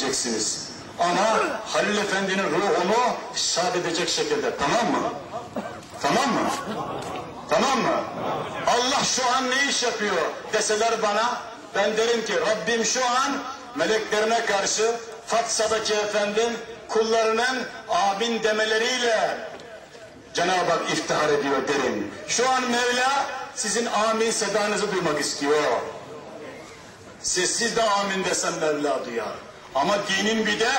diyeceksiniz. Ama Halil Efendi'nin ruhunu şad edecek şekilde tamam mı? Tamam mı? Tamam mı? Allah şu an ne iş yapıyor deseler bana ben derim ki Rabbim şu an meleklerine karşı Fatsa'daki efendim kullarının amin demeleriyle Cenab-ı Hak iftihar ediyor derim. Şu an Mevla sizin amin sedanızı duymak istiyor. Sessiz de amin desem Mevla duyar. Ama dinin bir de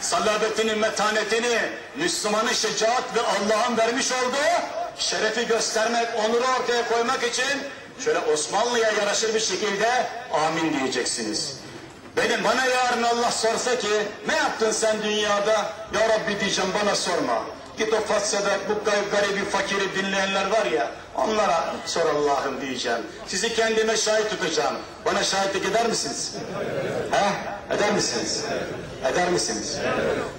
salabetini, metanetini, Müslümanın şecaat ve Allah'ın vermiş olduğu şerefi göstermek, onuru ortaya koymak için şöyle Osmanlı'ya yaraşır bir şekilde amin diyeceksiniz. Benim bana yarın Allah sorsa ki ne yaptın sen dünyada? Ya Rabbi diyeceğim bana sorma. Git o Fatsa'da bu garibi fakiri dinleyenler var ya onlara sor Allah'ım diyeceğim. Sizi kendime şahit tutacağım. Bana şahitlik eder misiniz? He? Eder misiniz? Eder misiniz?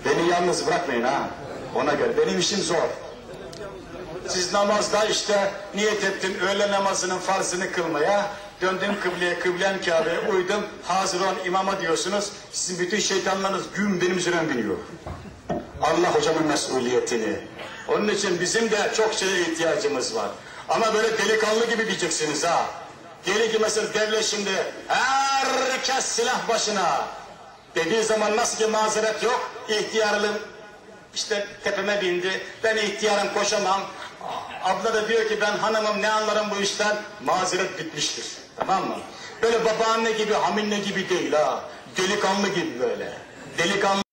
Beni yalnız bırakmayın ha. Ona göre benim işim zor. Siz namazda işte niyet ettim öğle namazının farzını kılmaya. Döndüm kıbleye, kıblen Kabe'ye uydum. Hazır olan imama diyorsunuz. Sizin bütün şeytanlarınız gün benim üzerime biniyor. Allah hocamın mesuliyetini. Onun için bizim de çok şeye ihtiyacımız var. Ama böyle delikanlı gibi diyeceksiniz ha. Diyelim ki mesela devlet şimdi herkes silah başına dediği zaman nasıl ki mazeret yok, ihtiyarlığım işte tepeme bindi, ben ihtiyarım koşamam. Abla da diyor ki ben hanımım ne anlarım bu işten, mazeret bitmiştir. Tamam mı? Böyle babaanne gibi, haminle gibi değil ha. Delikanlı gibi böyle. Delikanlı